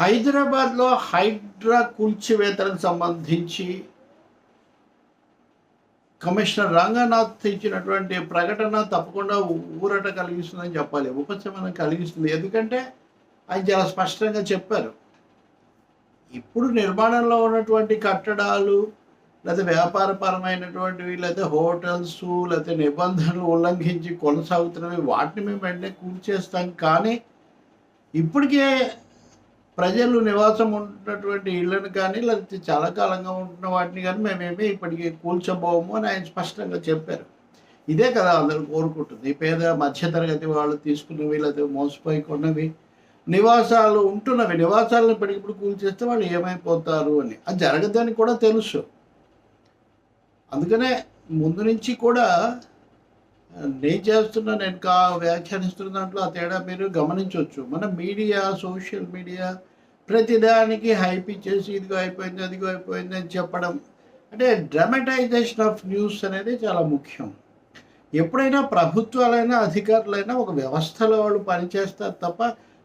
హైదరాబాద్లో హైడ్రా కూల్చివేతలకు సంబంధించి కమిషనర్ రంగనాథ్ ఇచ్చినటువంటి ప్రకటన తప్పకుండా ఊరట కలిగిస్తుందని చెప్పాలి. ఉపశమనం కలిగిస్తుంది. ఎందుకంటే ఆయన చాలా స్పష్టంగా చెప్పారు. ఇప్పుడు నిర్మాణంలో ఉన్నటువంటి కట్టడాలు లేదా వ్యాపారపరమైనటువంటివి లేదా హోటల్స్ లేదా నిబంధనలు ఉల్లంఘించి కొనసాగుతున్నవి వాటిని మేము వెంటనే కూల్చేస్తాం. కానీ ఇప్పటికే ప్రజలు నివాసం ఉంటున్నటువంటి ఇళ్ళను కానీ లేకపోతే చాలా కాలంగా ఉంటున్న వాటిని కానీ మేమేమీ ఇప్పటికీ కూల్చబోము అని ఆయన స్పష్టంగా చెప్పారు. ఇదే కదా అందరూ కోరుకుంటుంది. పేద మధ్యతరగతి వాళ్ళు తీసుకున్నవి లేకపోతే మోసపోయి కొన్నవి నివాసాలు ఉంటున్నవి నివాసాలను ఇప్పటికిప్పుడు కూల్చేస్తే వాళ్ళు ఏమైపోతారు అని. అది జరగదని కూడా తెలుసు. అందుకనే ముందు నుంచి కూడా నేను చేస్తున్నా నేను కా వ్యాఖ్యానిస్తున్న దాంట్లో ఆ తేడా మీరు గమనించవచ్చు. మన మీడియా సోషల్ మీడియా ప్రతిదానికి హైప్ ఇచ్చేసి ఇదిగో అయిపోయింది అదిగో అయిపోయింది అని చెప్పడం. అంటే డ్రామటైజేషన్ ఆఫ్ న్యూస్ అనేది చాలా ముఖ్యం. ఎప్పుడైనా ప్రభుత్వాలైనా అధికారులైనా ఒక వ్యవస్థలో వాళ్ళు పనిచేస్తారు తప్ప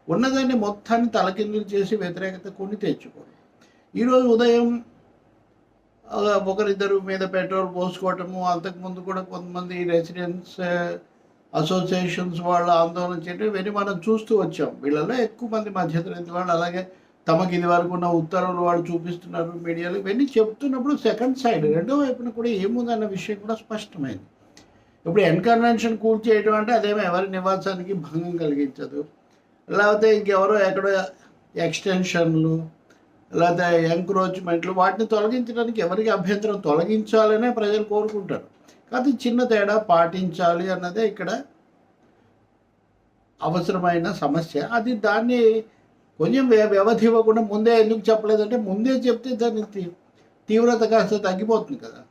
ఉన్నదాన్ని మొత్తాన్ని తలకిందులు చేసి వ్యతిరేకత కొని తెచ్చుకోరు. ఈరోజు ఉదయం ఒకరిద్దరు మీద పెట్రోల్ పోసుకోవటము అంతకుముందు కూడా కొంతమంది రెసిడెన్స్ అసోసియేషన్స్ వాళ్ళు ఆందోళన చేయడం ఇవన్నీ మనం చూస్తూ వచ్చాం. వీళ్ళలో ఎక్కువ మంది మధ్యతరగతి వాళ్ళు అలాగే తమకు ఇది వరకు ఉన్న ఉత్తర్వులు వాళ్ళు చూపిస్తున్నారు మీడియాలో ఇవన్నీ చెప్తున్నప్పుడు సెకండ్ సైడ్ రెండో వైపున కూడా ఏముందన్న విషయం కూడా స్పష్టమైంది. ఇప్పుడు ఎన్కన్వెన్షన్ కూల్చేయడం అంటే అదేమో ఎవరి నివాసానికి భంగం కలిగించదు. లేకపోతే ఇంకెవరో ఎక్కడో ఎక్స్టెన్షన్లు లేకపోతే ఎంక్రోచ్మెంట్లు వాటిని తొలగించడానికి ఎవరికి అభ్యంతరం తొలగించాలనే ప్రజలు కోరుకుంటారు. కాదు చిన్న తేడా పాటించాలి అన్నదే ఇక్కడ అవసరమైన సమస్య. అది దాన్ని కొంచెం వ్య- వ్యవధి ఇవ్వకుండా ముందే ఎందుకు చెప్పలేదంటే ముందే చెప్తే దానికి తీ- తీవ్రత కాస్త తగ్గిపోతుంది కదా.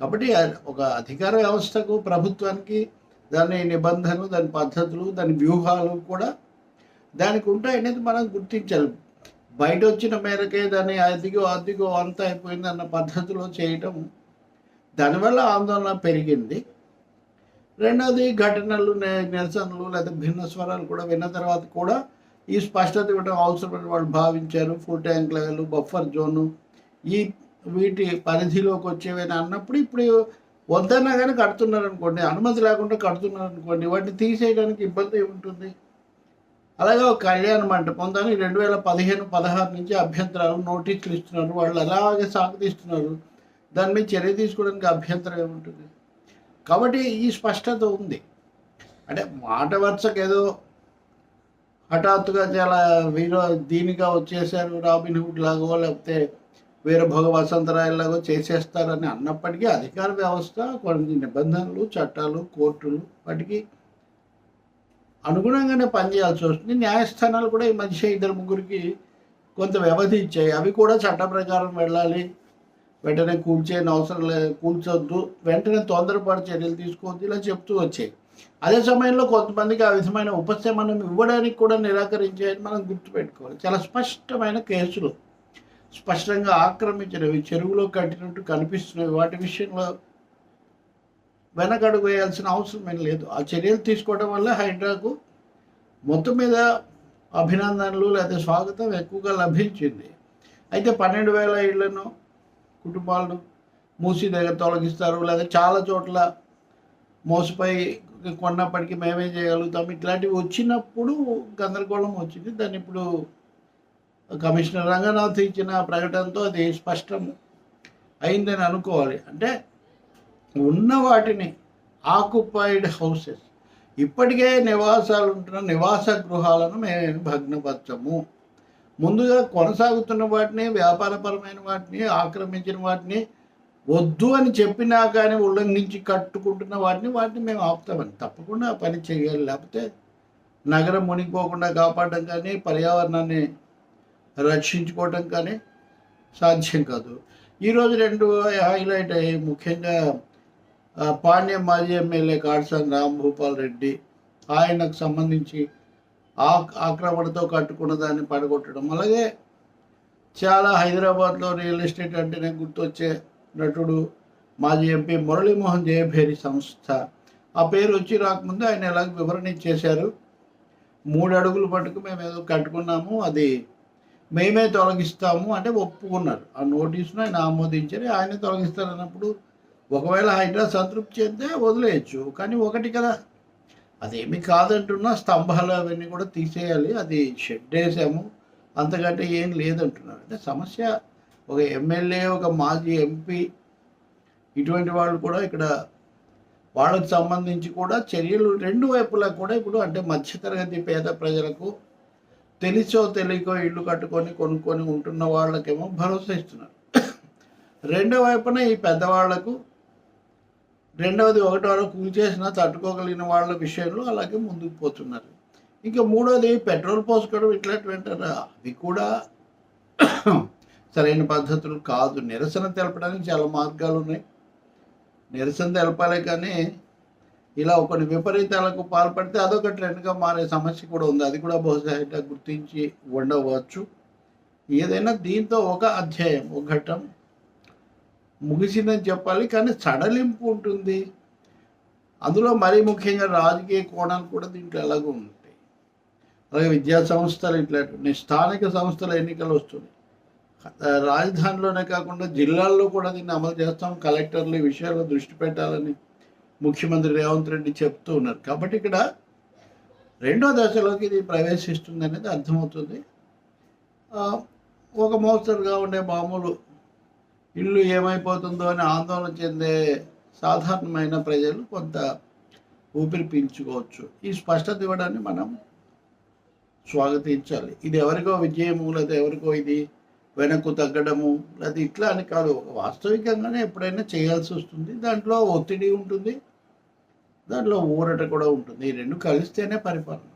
కాబట్టి ఒక అధికార వ్యవస్థకు ప్రభుత్వానికి దాని నిబంధనలు దాని పద్ధతులు దాని వ్యూహాలు కూడా దానికి ఉంటాయనేది మనం గుర్తించాలి. బయట వచ్చిన మేరకే దాన్ని అదిగో అదిగో అంత అయిపోయింది అన్న పద్ధతిలో చేయటం దానివల్ల ఆందోళన పెరిగింది. రెండవది ఘటనలు నే- నిరసనలు లేదా భిన్న స్వరాలు కూడా విన్న తర్వాత కూడా ఈ స్పష్టత ఇవ్వడం అవసరమని వాళ్ళు భావించారు. Food tank level buffer zone ఈ వీటి పరిధిలోకి వచ్చేవైనా అన్నప్పుడు ఇప్పుడు వద్దన్నా కానీ కడుతున్నారు అనుకోండి అనుమతి లేకుండా కడుతున్నారు అనుకోండి వాటిని తీసేయడానికి ఇబ్బంది ఉంటుంది అలాగే ఒక కళ్యాణ మంటపం దానికి రెండు వేల పదిహేను పదహారు నుంచి అభ్యంతరాలు నోటీసులు ఇస్తున్నారు. వాళ్ళు అలాగే సాగుతీస్తున్నారు దాని మీద చర్య తీసుకోవడానికి అభ్యంతరం ఏముంటుంది? కాబట్టి ఈ స్పష్టత ఉంది. అంటే మాట వరుసకు ఏదో హఠాత్తుగా చాలా వీరో దీనిగా వచ్చేసారు రాబిన్ హుడ్ లాగో లేకపోతే వీరభోగ వసంతరాయలాగో చేసేస్తారని అన్నప్పటికీ అధికార వ్యవస్థ కొన్ని నిబంధనలు చట్టాలు కోర్టులు వాటికి అనుగుణంగానే పనిచేయాల్సి వస్తుంది. న్యాయస్థానాలు కూడా ఈ మధ్య ఇద్దరు ముగ్గురికి కొంత వ్యవధి ఇచ్చాయి. అవి కూడా చట్ట ప్రకారం వెళ్ళాలి. వెంటనే కూల్చేయని అవసరం లేదు కూల్చొద్దు. వెంటనే తొందరపాటు చర్యలు తీసుకోవద్దు ఇలా చెప్తూ వచ్చాయి. అదే సమయంలో కొంతమందికి ఆ విధమైన ఉపశమనం ఇవ్వడానికి కూడా నిరాకరించాయని మనం గుర్తుపెట్టుకోవాలి. చాలా స్పష్టమైన కేసులు. స్పష్టంగా ఆక్రమించినవి చెరువులో కట్టినట్టు కనిపిస్తున్నవి వాటి విషయంలో వెనకడుగు వేయాల్సిన అవసరం ఏం లేదు. ఆ చర్యలు తీసుకోవడం వల్ల హైడ్రాకు మొత్తం మీద అభినందనలు లేదా స్వాగతం ఎక్కువగా లభించింది. అయితే పన్నెండు వేల ఇళ్ళను కుటుంబాలను మూసి దగ్గర తొలగిస్తారు. లేదా చాలా చోట్ల మోసపోయి కొన్నప్పటికీ మేమే చేయగలుగుతాం? ఇట్లాంటివి వచ్చినప్పుడు గందరగోళం వచ్చింది. దాన్ని ఇప్పుడు కమిషనర్ రంగనాథ్ ఇచ్చిన ప్రకటనతో అది స్పష్టం అయిందని అనుకోవాలి. అంటే ఉన్న వాటిని ఆక్యుపైడ్ హౌసెస్. ఇప్పటికే నివాసాలు ఉంటున్న నివాస గృహాలను మేము భగ్నపరచము. ముందుగా కొనసాగుతున్న వాటిని వ్యాపారపరమైన వాటిని ఆక్రమించిన వాటిని వద్దు అని చెప్పినా కానీ ఉల్లంఘించి కట్టుకుంటున్న వాటిని వాటిని మేము ఆపుతామని. తప్పకుండా పని చేయాలి. లేకపోతే నగరం మునిగిపోకుండా కాపాడడం కానీ పర్యావరణాన్ని రక్షించుకోవటం కానీ సాధ్యం కాదు. ఈరోజు రెండు హైలైట్ అయ్యి ముఖ్యంగా పాండ్యం మాజీ ఎమ్మెల్యే కాడసాని రాంభూపాల్ రెడ్డి ఆయనకు సంబంధించి ఆక్రమణతో కట్టుకున్న దాన్ని పడగొట్టడం. అలాగే చాలా హైదరాబాద్లో రియల్ ఎస్టేట్ అంటేనే గుర్తొచ్చే నటుడు మాజీ ఎంపీ మురళీమోహన్ జయభేరి సంస్థ. ఆ పేరు వచ్చి రాకముందు ఆయన ఎలాగ వివరణ ఇచ్చేశారు. మూడు అడుగులు పట్టుకు మేము ఏదో కట్టుకున్నాము అది మేమే తొలగిస్తాము అంటే ఒప్పుకున్నారు. ఆ నోటీసును ఆయన ఆమోదించారు ఆయన తొలగిస్తారు అన్నప్పుడు ఒకవేళ హైడ్రా సంతృప్తి చెందితే వదిలేయచ్చు. కానీ ఒకటి కదా అదేమి కాదంటున్నా స్తంభాలు అవన్నీ కూడా తీసేయాలి అది షెడ్ వేసాము అంతకంటే ఏం లేదంటున్నారు. అంటే సమస్య ఒక ఎమ్మెల్యే ఒక మాజీ ఎంపీ ఇటువంటి వాళ్ళు కూడా ఇక్కడ వాళ్ళకు సంబంధించి కూడా చర్యలు రెండు వైపులా కూడా ఇప్పుడు అంటే మధ్యతరగతి పేద ప్రజలకు తెలిసో తెలియకో ఇల్లు కట్టుకొని కొనుక్కొని ఉంటున్న వాళ్ళకేమో భరోసా ఇస్తున్నారు. రెండో వైపున ఈ పెద్దవాళ్ళకు రెండవది ఒకటి వరకు కూల్చేసినా తట్టుకోగలిగిన వాళ్ళ విషయంలో అలాగే ముందుకు పోతున్నారు. ఇంకా మూడోది పెట్రోల్ పోసుకోవడం ఇట్లాంటివి అవి కూడా సరైన పద్ధతులు కాదు. నిరసన తెలపడానికి చాలా మార్గాలు ఉన్నాయి. నిరసన తెలపాలి కానీ ఇలా కొన్ని విపరీతాలకు పాల్పడితే అదొక ట్రెండ్గా మారే సమస్య కూడా ఉంది. అది కూడా బహుశా ఇట్లా గుర్తించి ఉండవచ్చు. ఏదైనా దీంతో ఒక అధ్యాయం ఒక ఘట్టం ముగిసిందని చెప్పాలి కానీ సడలింపు ఉంటుంది. అందులో మరీ ముఖ్యంగా రాజకీయ కోణాలు కూడా దీంట్లో ఎలాగో ఉంటాయి. అలాగే విద్యా సంస్థలు ఇట్లాంటి స్థానిక సంస్థల ఎన్నికలు వస్తున్నాయి. రాజధానిలోనే కాకుండా జిల్లాల్లో కూడా దీన్ని అమలు చేస్తాం. కలెక్టర్లు ఈ విషయాల్లో దృష్టి పెట్టాలని ముఖ్యమంత్రి రేవంత్ రెడ్డి చెప్తూ ఉన్నారు. కాబట్టి ఇక్కడ రెండో దశలోకి ఇది ప్రవేశిస్తుంది అనేది అర్థమవుతుంది ఒక మోస్తరుగా ఉండే మామూలు ఇల్లు ఏమైపోతుందో అని ఆందోళన చెందే సాధారణమైన ప్రజలు కొంత ఊపిరి పీల్చుకోవచ్చు. ఈ స్పష్టత ఇవ్వడాన్ని మనం స్వాగతించాలి. ఇది ఎవరికో విజయము లేదా ఎవరికో ఇది వెనక్కు తగ్గడము లేదా ఇట్లా అని కాదు. వాస్తవికంగానే ఎప్పుడైనా చేయాల్సి వస్తుంది. దాంట్లో ఒత్తిడి ఉంటుంది. దాంట్లో ఊరట కూడా ఉంటుంది. ఈ రెండు కలిస్తేనే పరిపాలన.